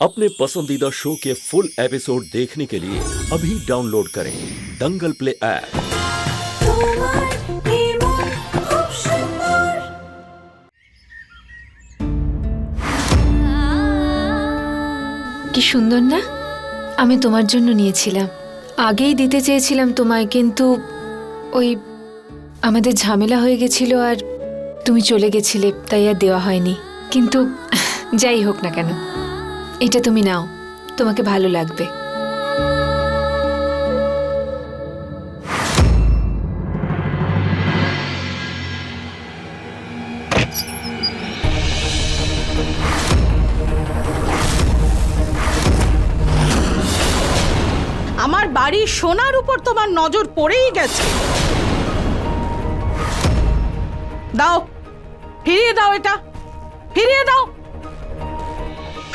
अपने पसंदीदा शो के फुल एपिसोड देखने के लिए अभी डाउनलोड करें दंगल प्ले ऐप তোমার নির্মল খুব সুন্দর কি সুন্দর না আমি তোমার জন্য নিয়েছিলাম আগেই দিতে চেয়েছিলাম তোমায় কিন্তু ওই আমাদের ঝামেলা হয়ে গেছিল আর তুমি চলে গেছিলে তাই আর দেওয়া হয়নি কিন্তু যাই হোক না কেন এটা তুমি নাও। তোমাকে ভালো লাগবে। আমার বাড়ির সোনার উপর তোমার নজর পড়েই গেছে। দাও, ফিরিয়ে দাও এটা। ফিরিয়ে দাও।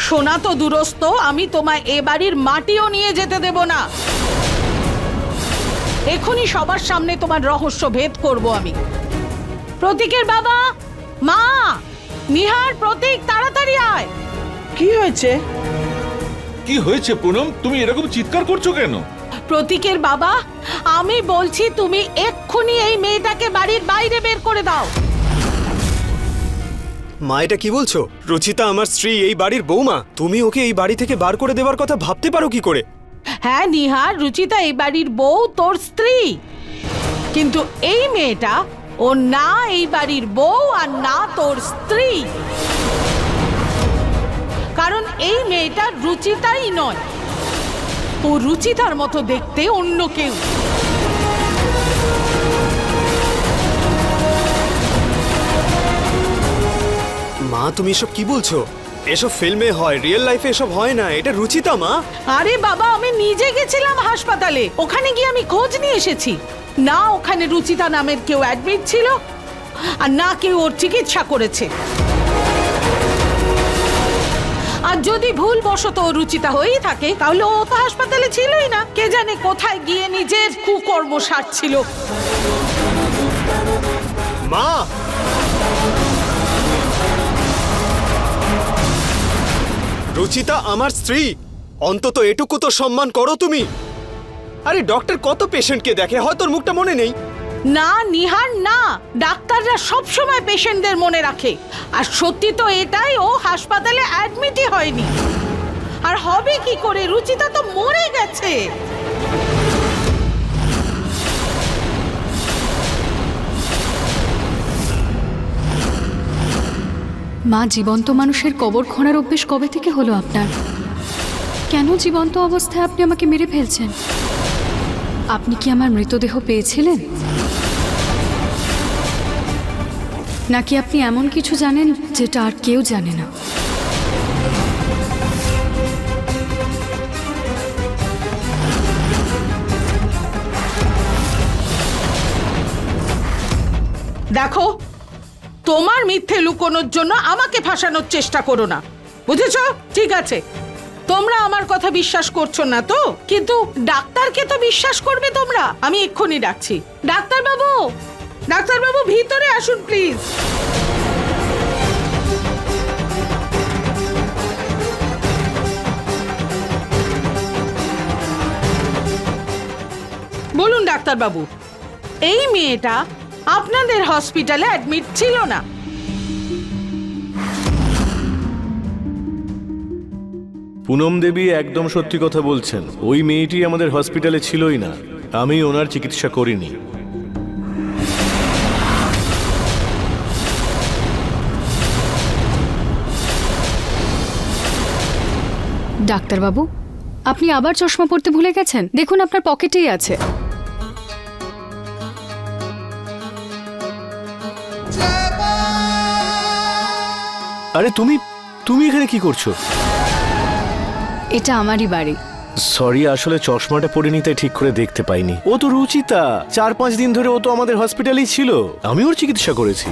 সোনা তো দুরস্ত আমি তোমায় এ বাড়ির মাটিও নিয়ে যেতে দেব না। এখনই সবার সামনে তোমার রহস্য ভেদ করব আমি। প্রতীকের বাবা! মা! নিহার প্রতীক তাড়াতাড়ি আয়! কি হয়েছে? কি হয়েছে পুনম? তুমি এরকম চিৎকার করছ কেন? প্রতীকের বাবা আমি বলছি তুমি এক্ষুনি এই মেয়েটাকে বাড়ির বাইরে বের করে দাও। মা, এটা কি বলছো? রুচিতা আমার স্ত্রী, এই বাড়ির বৌমা। তুমি ওকে এই বাড়ি থেকে বার করে দেওয়ার কথা ভাবতে পারো কি করে? হ্যাঁ নিহার রুচিতা, এই বাড়ির বউ তোর স্ত্রী। কিন্তু এই মেয়েটা, ও না এই বাড়ির বউ আর না তোর স্ত্রী। কারণ এই মেয়েটা রুচিতাই নয়। ও রুচিতার মতো দেখতে অন্য কেউ। মা তুমি এসব কি বলছো? এসব ফিল্মে হয় রিয়েল লাইফে এসব হয় না এটা রুচিতা মা। আরে বাবা আমি নিজে গেছিলাম হাসপাতালে ওখানে গিয়ে আমি খোঁজ নিয়ে এসেছি। না ওখানে রুচিতা নামের কেউ অ্যাডমিট ছিল আর না কেউ ওর চিকিৎসা করেছে। আর যদি ভুল বশত রুচিতা হয়েই থাকে তাহলে ও তো হাসপাতালে ছিলই না। কে জানে কোথায় গিয়ে নিজের কুকর্ম সারছিল। মা রুচিতা আমার স্ত্রী। অন্তত এটুকু তো সম্মান করো তুমি। আরে ডক্টর, কত পেশেন্টকে দেখে? হয়তো মুখটা মনে নেই। না, নিহার না। ডাক্তাররা সব সময় পেশেন্টদের মনে রাখে। আর সত্যি তো এটাই, ও হাসপাতালে অ্যাডমিটই হয়নি। আর হবে কি করে? রুচিতা তো মরে গেছে। মা জীবন্ত মানুষের কবর খোঁড়ার অভ্যেস কবে থেকে হলো আপনার? কেন জীবন্ত অবস্থায় আপনি আমাকে মেরে ফেলছেন? আপনি কি আমার মৃতদেহ পেয়েছিলেন? নাকি আপনি এমন কিছু জানেন যেটা আর কেউ জানে না? দেখো তোমার মিথ্যে লুকোনোর জন্য আমাকে ফাঁসানোর চেষ্টা করো না। বুঝেছ? ঠিক আছে। তোমরা আমার কথা বিশ্বাস করছ না তো? কিন্তু ডাক্তারকে তো বিশ্বাস করবে তোমরা। আমি এক্ষুনি ডাকছি। ডাক্তার বাবু ডাক্তার বাবু ভিতরে আসুন, প্লিজ। বলুন ডাক্তার বাবু এই মেয়েটা আপনাদের হসপিটালে অ্যাডমিট ছিল না। পুনম দেবী একদম সত্যি কথা বলছেন। ওই মেয়েটি আমাদের হসপিটালে ছিলই না। আমি ওনার চিকিৎসা করিনি। ডাক্তারবাবু আপনি আবার চশমা পরতে ভুলে গেছেন? দেখুন আপনার পকেটেই আছে। আরে তুমি তুমি এখানে কি করছ? এটা আমারই বাড়ি। সরি আসলে চশমাটা পরে নিতে ঠিক করে দেখতে পাইনি। ও তো রুচিতা। চার পাঁচ দিন ধরে ও তো আমাদের হসপিটালেই ছিল। আমি ওর চিকিৎসা করেছি।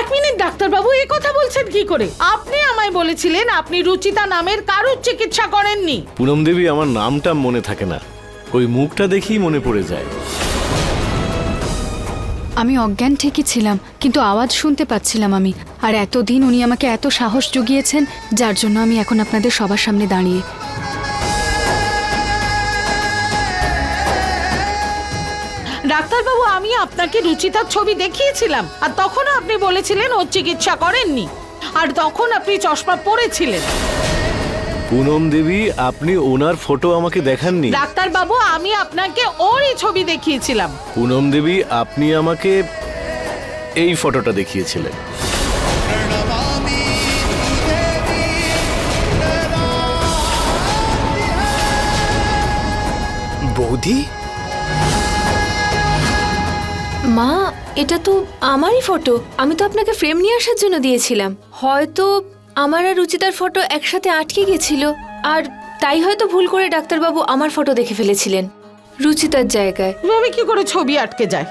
এক মিনিট ডাক্তার বাবু এ কথা বলছেন কি করে? আপনি আমায় বলেছিলেন আপনি রুচিতা নামের কারোর চিকিৎসা করেননি। পুনম দেবী আমার নামটা মনে থাকে না। ওই মুখটা দেখেই মনে পড়ে যায়। আমি অজ্ঞান ঠিকই ছিলাম, কিন্তু আওয়াজ শুনতে পাচ্ছিলাম আমি। আর এতদিন উনি আমাকে এত সাহস জুগিয়েছেন, যার জন্য আমি এখন আপনাদের সবার সামনে দাঁড়িয়ে। ডাক্তারবাবু, আমি আপনাকে রুচিতার ছবি দেখিয়েছিলাম, আর তখনও আপনি বলেছিলেন ওর চিকিৎসা করেননি। আর তখন আপনি চশমা পরেছিলেন। পুনম দেবী আপনি ওনার ফটো আমাকে দেখাননি। ডাক্তারবাবু আমি আপনাকে ওরই ছবি দেখিয়েছিলাম। পুনম দেবী আপনি আমাকে এই ফটোটা দেখিয়েছিলেন। বৌদি? মা এটা তো আমারই ফটো আমি তো আপনাকে ফ্রেম নিয়ে আসার জন্য দিয়েছিলাম। হয়তো আমার আর রুচিতার ফটো একসাথে আটকে গেছিল আর তাই হয়তো ভুল করে ডাক্তারবাবু আমার ফটো দেখে ফেলেছিলেন। রুচিতার জায়গায়। কি করে ছবি আটকে যায়?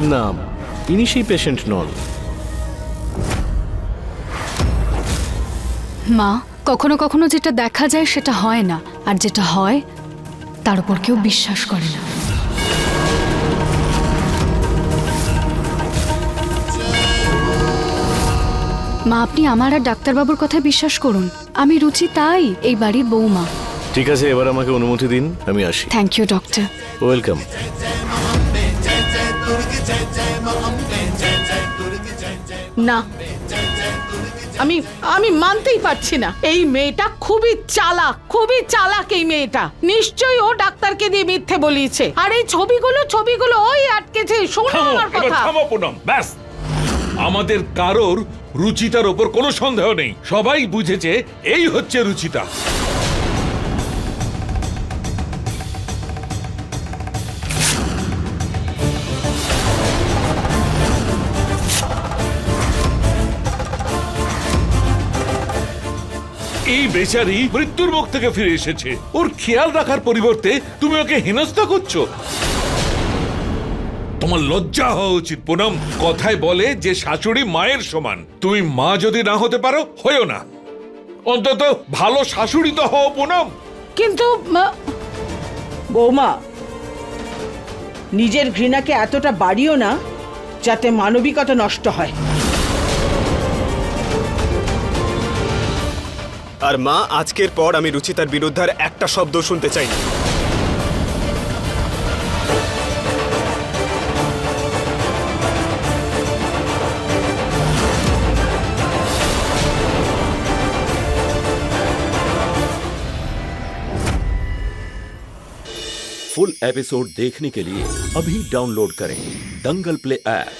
না ইনি সেই পেশেন্ট নন মা কখনো কখনো যেটা দেখা যায় সেটা হয় না আর যেটা হয় তার উপর কেউ বিশ্বাস করে না। মা আপনি আমার আর ডাক্তারবাবুর কথা বিশ্বাস করুন আমি রুচি তাই এই বাড়ির বৌমা। ঠিক আছে এবার আমাকে অনুমতি দিন আমি আসি। থ্যাংক ইউ ডক্টর ওয়েলকাম না আমি আমি মানতেই পারছি না। এই মেয়েটা খুবই চালাক খুবই চালাক এই মেয়েটা। নিশ্চয়ই ও ডাক্তারকে দিয়ে মিথ্যে বলিয়েছে। আর এই ছবিগুলো ছবিগুলো ওই আটকেছে শোনো আমার কথা। থামো পুনম ব্যাস। আমাদের কারোর রুচিতার ওপর কোনো সন্দেহ নেই। সবাই বুঝেছে এই হচ্ছে রুচিতা এই বেচারি মৃত্যুর মুখ থেকে ফিরে এসেছে। ওর খেয়াল রাখার পরিবর্তে তুমি ওকে হেনস্থা করছ। তোমার লজ্জা হওয়া উচিত, পুনম। কথায় বলে যে শাশুড়ি মায়ের সমান। তুমি মা যদি না হতে পারো হয়েও না। অন্তত ভালো শাশুড়ি তো হও, পুনম। কিন্তু বৌমা, নিজের ঘৃণাকে এতটা বাড়িও না যাতে মানবিকতা নষ্ট হয়। আর মা আজকের পর আমি রুচিতার বিরুদ্ধে আর একটা শব্দ শুনতে চাই না फुल एपिसोड देखने के लिए अभी डाउनलोड करें दंगल प्ले ऐप